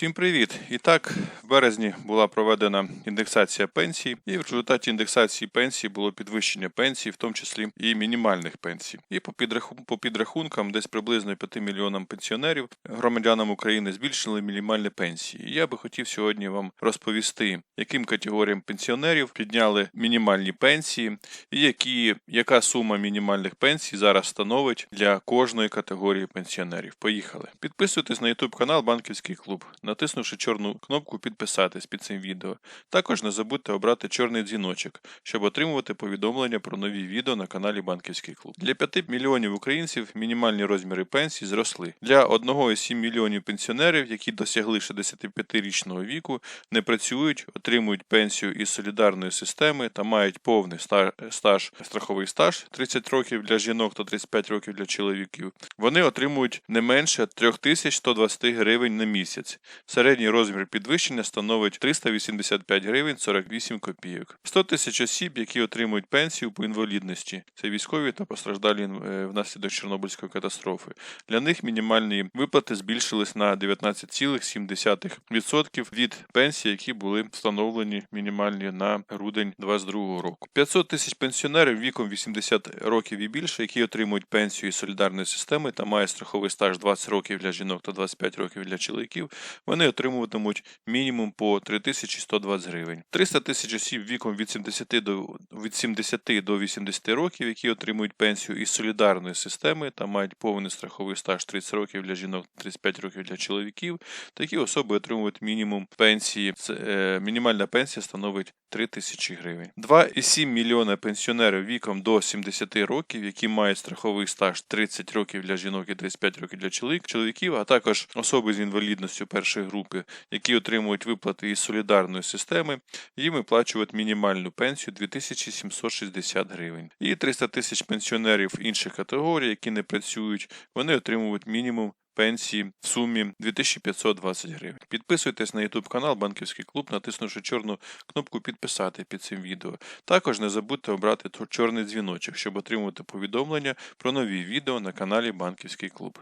Всім привіт! І так, в березні була проведена індексація пенсій, і в результаті індексації пенсій було підвищення пенсій, в тому числі і мінімальних пенсій. І по, по підрахункам, десь приблизно 5 мільйонам пенсіонерів, громадянам України збільшили мінімальні пенсії. І я би хотів сьогодні вам розповісти, яким категоріям пенсіонерів підняли мінімальні пенсії, і які, яка сума мінімальних пенсій зараз становить для кожної категорії пенсіонерів. Поїхали. Підписуйтесь на YouTube канал Банківський клуб, натиснувши чорну кнопку підписатись під цим відео. Також не забудьте обрати чорний дзвіночок, щоб отримувати повідомлення про нові відео на каналі Банківський клуб. Для 5 мільйонів українців мінімальні розміри пенсій зросли. Для 1,7 мільйонів пенсіонерів, які досягли 65-річного віку, не працюють, отримують пенсію із солідарної системи та мають повний стаж, страховий стаж 30 років для жінок та 35 років для чоловіків. Вони отримують не менше 3120 гривень на місяць. Середній розмір підвищення становить 385 гривень 48 копійок. 100 тисяч осіб, які отримують пенсію по інвалідності, це військові та постраждалі е, внаслідок Чорнобильської катастрофи. Для них мінімальні виплати збільшились на 19,7% від пенсій, які були встановлені мінімальні на грудень 2022 року. 500 тисяч пенсіонерів віком 80 років і більше, які отримують пенсію із солідарної системи та мають страховий стаж 20 років для жінок та 25 років для чоловіків, вони отримуватимуть мінімум по 3120 гривень. 300 тисяч осіб віком від 70 до від 70 до 80 років, які отримують пенсію із солідарної системи та мають повний страховий стаж 30 років для жінок, 35 років для чоловіків. Такі особи отримують мінімум пенсії. Це, е, мінімальна пенсія становить 3 тисячі гривень. 2,7 мільйона пенсіонерів віком до 70 років, які мають страховий стаж 30 років для жінок і 35 років для чоловік- чоловіків, а також особи з інвалідністю першої групи, які отримують виплати із солідарної системи, їм виплачують мінімальну пенсію 2760 гривень. І 300 тисяч пенсіонерів інших категорій, які не працюють, вони отримують мінімум пенсії в сумі 2520 гривень. Підписуйтесь на YouTube канал Банківський клуб, натиснувши чорну кнопку підписати під цим відео. Також не забудьте обрати чорний дзвіночок, щоб отримувати повідомлення про нові відео на каналі Банківський клуб.